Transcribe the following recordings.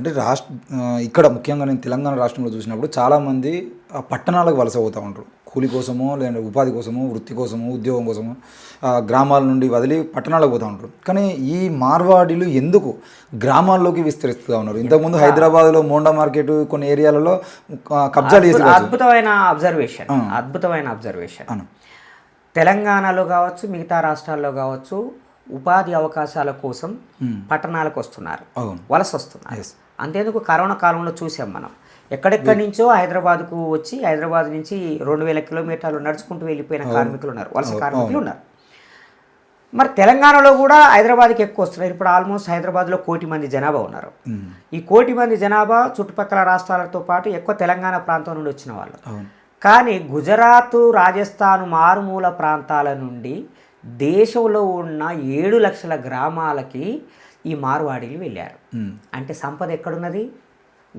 అంటే రాష్ట్ర ఇక్కడ ముఖ్యంగా నేను తెలంగాణ రాష్ట్రంలో చూసినప్పుడు చాలామంది పట్టణాలకు వలస పోతూ ఉంటారు. కూలి కోసమో లేదంటే ఉపాధి కోసమో వృత్తి కోసమో ఉద్యోగం కోసమో గ్రామాల నుండి వదిలి పట్టణాలకు పోతూ ఉంటారు. కానీ ఈ మార్వాడీలు ఎందుకు గ్రామాల్లోకి విస్తరిస్తూ ఉన్నారు? ఇంతకుముందు హైదరాబాద్లో మోండా మార్కెట్ కొన్ని ఏరియాలలో కబ్జాలు చేసి. అద్భుతమైన అబ్జర్వేషన్ అద్భుతమైన అబ్జర్వేషన్. తెలంగాణలో కావచ్చు మిగతా రాష్ట్రాల్లో కావచ్చు ఉపాధి అవకాశాల కోసం పట్టణాలకు వస్తున్నారు. అవును. వలస వస్తున్నారు. అంతేందుకు కరోనా కాలంలో చూసాం మనం. ఎక్కడెక్కడి నుంచో హైదరాబాద్కు వచ్చి హైదరాబాద్ నుంచి రెండు వేల కిలోమీటర్లు నడుచుకుంటూ వెళ్ళిపోయిన కార్మికులు ఉన్నారు. వలస కార్మికులు ఉన్నారు. మరి తెలంగాణలో కూడా హైదరాబాద్కి ఎక్కువ వస్తున్నారు. ఇప్పుడు ఆల్మోస్ట్ హైదరాబాద్లో కోటి మంది జనాభా ఉన్నారు. ఈ కోటి మంది జనాభా చుట్టుపక్కల రాష్ట్రాలతో పాటు ఎక్కువ తెలంగాణ ప్రాంతం నుండి వచ్చిన వాళ్ళు. కానీ గుజరాత్ రాజస్థాన్ మారుమూల ప్రాంతాల నుండి దేశంలో ఉన్న ఏడు లక్షల గ్రామాలకి ఈ మార్వాడీలు వెళ్ళారు. అంటే సంపద ఎక్కడున్నది?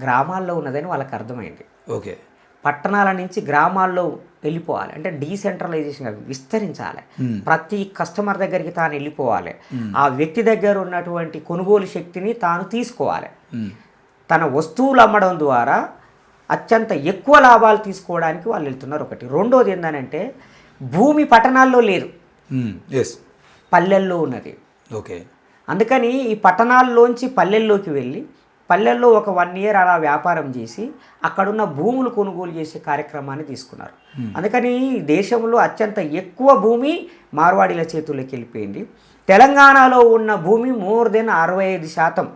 గ్రామాల్లో ఉన్నదని వాళ్ళకి అర్థమైంది. ఓకే. పట్టణాల నుంచి గ్రామాల్లో వెళ్ళిపోవాలి. అంటే డీసెంట్రలైజేషన్ విస్తరించాలి. ప్రతి కస్టమర్ దగ్గరికి తాను వెళ్ళిపోవాలి. ఆ వ్యక్తి దగ్గర ఉన్నటువంటి కొనుగోలు శక్తిని తాను తీసుకోవాలి. తన వస్తువులు అమ్మడం ద్వారా అత్యంత ఎక్కువ లాభాలు తీసుకోవడానికి వాళ్ళు వెళ్తున్నారు ఒకటి. రెండోది ఏంటంటే భూమి పట్టణాల్లో లేదు. పల్లెల్లో ఉన్నది. ఓకే. అందుకని ఈ పట్టణాల్లోంచి పల్లెల్లోకి వెళ్ళి పల్లెల్లో ఒక వన్ ఇయర్ అలా వ్యాపారం చేసి అక్కడున్న భూములు కొనుగోలు చేసే కార్యక్రమాన్ని తీసుకున్నారు అందుకని దేశంలో అత్యంత ఎక్కువ భూమి మార్వాడీల చేతుల్లోకి వెళ్ళిపోయింది తెలంగాణలో ఉన్న భూమి మోర్ దెన్ అరవై ఐదు శాతం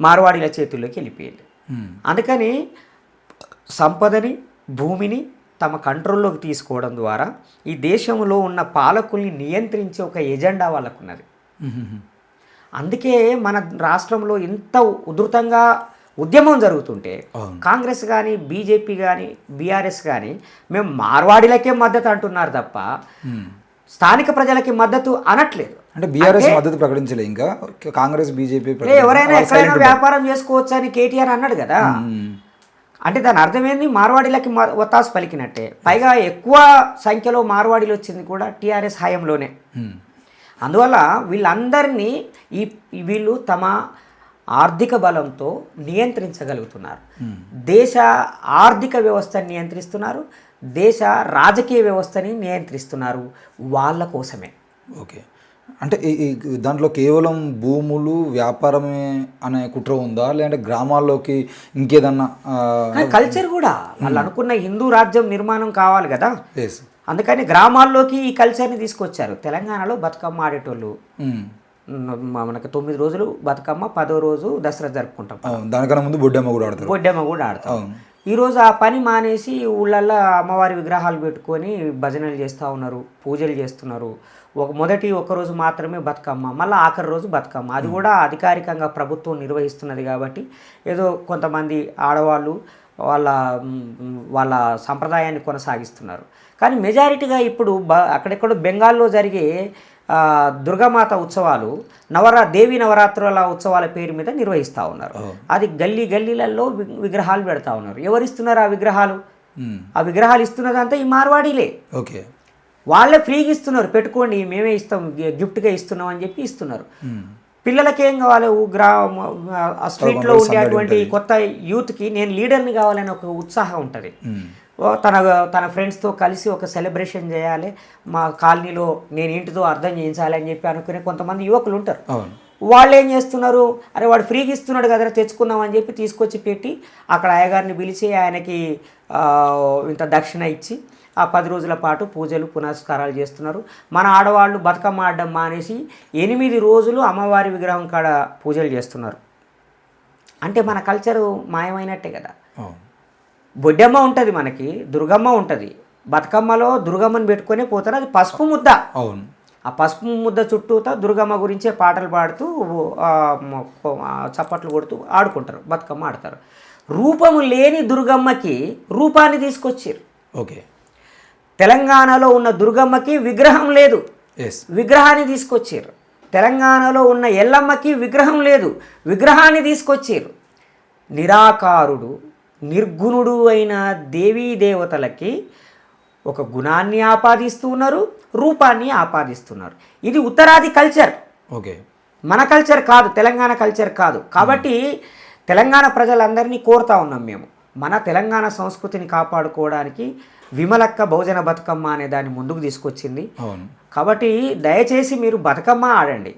మార్వాడీల చేతుల్లోకి వెళ్ళిపోయింది ఉమ్. అందుకని సంపదని భూమిని తమ కంట్రోల్లోకి తీసుకోవడం ద్వారా ఈ దేశంలో ఉన్న పాలకుల్ని నియంత్రించే ఒక ఎజెండా వాళ్ళకున్నది. అందుకే మన రాష్ట్రంలో ఇంత ఉధృతంగా ఉద్యమం జరుగుతుంటే. కాంగ్రెస్ కానీ బీజేపీ కానీ బీఆర్ఎస్ కానీ మేము మార్వాడీలకే మద్దతు అంటున్నారు తప్ప. స్థానిక ప్రజలకి మద్దతు అనట్లేదు. అంటే బీఆర్ఎస్ మద్దతు ప్రకటించలే ఇంకా? కాంగ్రెస్ బీజేపీ ఎవరైనా ఎక్కడైనా వ్యాపారం చేసుకోవచ్చు అని కేటీఆర్ అన్నాడు కదా. అంటే దాని అర్థమైంది? మార్వాడీలకి ఒత్తాసు పలికినట్టే. పైగా ఎక్కువ సంఖ్యలో మార్వాడీలు వచ్చింది కూడా టీఆర్ఎస్ హయాంలోనే. అందువల్ల వీళ్ళందరినీ ఈ వీళ్ళు తమ ఆర్థిక బలంతో నియంత్రించగలుగుతున్నారు. దేశ ఆర్థిక వ్యవస్థని నియంత్రిస్తున్నారు దేశ రాజకీయ వ్యవస్థని నియంత్రిస్తున్నారు వాళ్ళ కోసమే. ఓకే. అంటే దాంట్లో కేవలం భూములు వ్యాపారమే అనే కుట్ర ఉందా? లేదంటే గ్రామాల్లోకి ఇంకేదన్నా కల్చర్ కూడా వాళ్ళు అనుకున్న హిందూ రాజ్యం నిర్మాణం కావాలి కదా. అందుకని గ్రామాల్లోకి ఈ కల్చర్ని తీసుకొచ్చారు. తెలంగాణలో బతుకమ్మ ఆడేటోళ్ళు. మనకి తొమ్మిది రోజులు బతుకమ్మ పదో రోజు దసరా జరుపుకుంటాం. దానికన్నా ముందు బొడ్డమ్మ కూడా ఆడతారు. బొడ్డెమ్మ కూడా ఆడతాం. ఈరోజు ఆ పని మానేసి ఊళ్ళల్లో అమ్మవారి విగ్రహాలు పెట్టుకొని భజనలు చేస్తూ ఉన్నారు పూజలు చేస్తున్నారు. ఒక మొదటి ఒక రోజు మాత్రమే బతుకమ్మ మళ్ళీ ఆఖరి రోజు బతుకమ్మ. అది కూడా అధికారికంగా ప్రభుత్వం నిర్వహిస్తున్నది కాబట్టి ఏదో కొంతమంది ఆడవాళ్ళు వాళ్ళ వాళ్ళ సంప్రదాయాన్ని కొనసాగిస్తున్నారు. కానీ మెజారిటీగా ఇప్పుడు బ అక్కడెక్కడో బెంగాల్లో జరిగే దుర్గామాత ఉత్సవాలు నవరా దేవి నవరాత్రుల ఉత్సవాల పేరు మీద నిర్వహిస్తూ ఉన్నారు. అది గల్లీ గల్లీలలో విగ్రహాలు పెడతా ఉన్నారు. ఎవరు ఇస్తున్నారు ఆ విగ్రహాలు. ఆ విగ్రహాలు ఇస్తున్నదంతా ఈ మార్వాడీలే. ఓకే. వాళ్ళే ఫ్రీగా ఇస్తున్నారు. పెట్టుకోండి మేమే ఇస్తాం గిఫ్ట్గా ఇస్తున్నాం అని చెప్పి ఇస్తున్నారు. పిల్లలకి ఏం కావాలి? ఊ గ్రా ఆ స్ట్రీట్లో ఉండేటువంటి కొత్త యూత్కి నేను లీడర్ని కావాలని ఒక ఉత్సాహం ఉంటుంది. తన తన ఫ్రెండ్స్తో కలిసి ఒక సెలబ్రేషన్ చేయాలి. మా కాలనీలో నేను ఏంటిదో అర్థం చేయించాలి అని చెప్పి అనుకునే కొంతమంది యువకులు ఉంటారు. వాళ్ళు ఏం చేస్తున్నారు? అరే వాడు ఫ్రీగా ఇస్తున్నాడు కదరా తెచ్చుకుందాం అని చెప్పి తీసుకొచ్చి పెట్టి అక్కడ అయ్యగారిని పిలిచి ఆయనకి ఇంత దక్షిణ ఇచ్చి ఆ పది రోజుల పాటు పూజలు పునస్కారాలు చేస్తున్నారు. మన ఆడవాళ్ళు బతుకమ్మ ఆడడం మానేసి ఎనిమిది రోజులు అమ్మవారి విగ్రహం కాడ పూజలు చేస్తున్నారు. అంటే మన కల్చరు మాయమైనట్టే కదా. బొడ్డమ్మ ఉంటుంది మనకి దుర్గమ్మ ఉంటుంది. బతుకమ్మలో దుర్గమ్మని పెట్టుకొని పోతారు. అది పసుపు ముద్ద. అవును. ఆ పసుపు ముద్ద చుట్టూతా దుర్గమ్మ గురించే పాటలు పాడుతూ చప్పట్లు కొడుతూ ఆడుకుంటారు. బతుకమ్మ ఆడతారు. రూపము లేని దుర్గమ్మకి రూపాన్ని తీసుకొచ్చారు. ఓకే. తెలంగాణలో ఉన్న దుర్గమ్మకి విగ్రహం లేదు. విగ్రహాన్ని తీసుకొచ్చారు. తెలంగాణలో ఉన్న ఎల్లమ్మకి విగ్రహం లేదు. విగ్రహాన్ని తీసుకొచ్చారు. నిరాకారుడు నిర్గుణుడు అయిన దేవీ దేవతలకి ఒక గుణాన్ని ఆపాదిస్తూ ఉన్నారు రూపాన్ని ఆపాదిస్తున్నారు ఇది ఉత్తరాది కల్చర్. ఓకే మన కల్చర్ కాదు తెలంగాణ కల్చర్ కాదు. కాబట్టి తెలంగాణ ప్రజలందరినీ కోరుతా ఉన్నాం మేము. మన తెలంగాణ సంస్కృతిని కాపాడుకోవడానికి విమలక్క బహుజన బతుకమ్మ అనే దాన్ని ముందుకు తీసుకొచ్చింది. కాబట్టి దయచేసి మీరు బతుకమ్మ ఆడండి.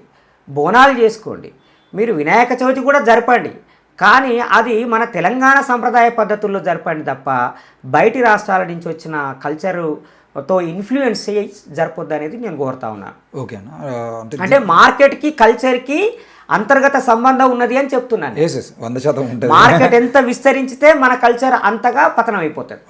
బోనాలు చేసుకోండి. మీరు వినాయక చవితి కూడా జరపండి. కానీ అది మన తెలంగాణ సంప్రదాయ పద్ధతుల్లో జరపండి తప్ప బయటి రాష్ట్రాల నుంచి వచ్చిన కల్చరుతో ఇన్ఫ్లుయెన్స్ జరపొద్దు అనేది నేను కోరుతా ఉన్నాను ఓకే అంటే మార్కెట్కి కల్చర్కి అంతర్గత సంబంధం ఉన్నది అని చెప్తున్నాను వంద శాతం మార్కెట్ ఎంత విస్తరించితే మన కల్చర్ అంతగా పతనం అయిపోతుంది